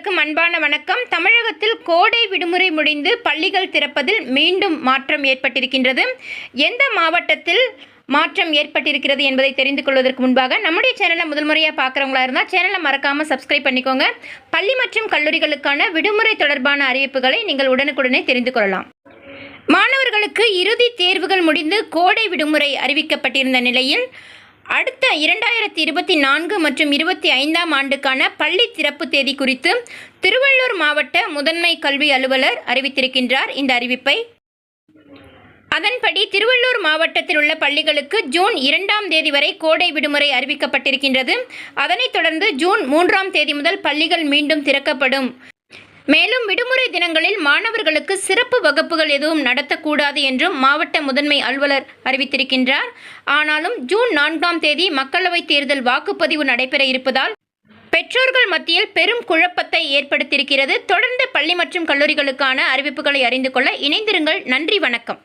அனைவருக்கும் அன்பான வணக்கம். தமிழகத்தில் கோடை விடுமுறை முடிந்து பள்ளிகள் திறப்பதில் மீண்டும் மாற்றம் ஏற்பட்டிருக்கின்றது. எந்த மாவட்டத்தில் மாற்றம் ஏற்பட்டிருக்கிறது என்பதை தெரிந்து கொள்வதற்கு முன்பாக நம்முடைய சேனலை முதல் முறையாக பார்க்குறவங்களா இருந்தால் சேனலை மறக்காமல் சப்ஸ்கிரைப் பண்ணிக்கோங்க. பள்ளி மற்றும் கல்லூரிகளுக்கான விடுமுறை தொடர்பான அறிவிப்புகளை நீங்கள் உடனுக்குடனே தெரிந்து கொள்ளலாம். மாணவர்களுக்கு இறுதி தேர்வுகள் முடிந்து கோடை விடுமுறை அறிவிக்கப்பட்டிருந்த நிலையில் அடுத்த இரண்டாயிரத்தி இருபத்தி நான்கு மற்றும் இருபத்தி ஐந்தாம் ஆண்டுக்கான பள்ளி திறப்பு தேதி குறித்து திருவள்ளூர் மாவட்ட முதன்மை கல்வி அலுவலர் அறிவித்திருக்கின்றார். இந்த அறிவிப்பை அதன்படி திருவள்ளூர் மாவட்டத்தில் உள்ள பள்ளிகளுக்கு ஜூன் இரண்டாம் தேதி வரை கோடை விடுமுறை அறிவிக்கப்பட்டிருக்கின்றது. அதனைத் தொடர்ந்து ஜூன் மூன்றாம் தேதி முதல் பள்ளிகள் மீண்டும் திறக்கப்படும். மேலும் விடுமுறை தினங்களில் மாணவர்களுக்கு சிறப்பு வகுப்புகள் எதுவும் நடத்தக்கூடாது என்றும் மாவட்ட முதன்மை அலுவலர் அறிவித்திருக்கின்றார். ஆனாலும் ஜூன் நான்காம் தேதி மக்களவைத் தேர்தல் வாக்குப்பதிவு நடைபெற இருப்பதால் பெற்றோர்கள் மத்தியில் பெரும் குழப்பத்தை ஏற்படுத்தியிருக்கிறது. தொடர்ந்து பள்ளி மற்றும் கல்லூரிகளுக்கான அறிவிப்புகளை அறிந்து கொள்ள இணைந்திருங்கள். நன்றி வணக்கம்.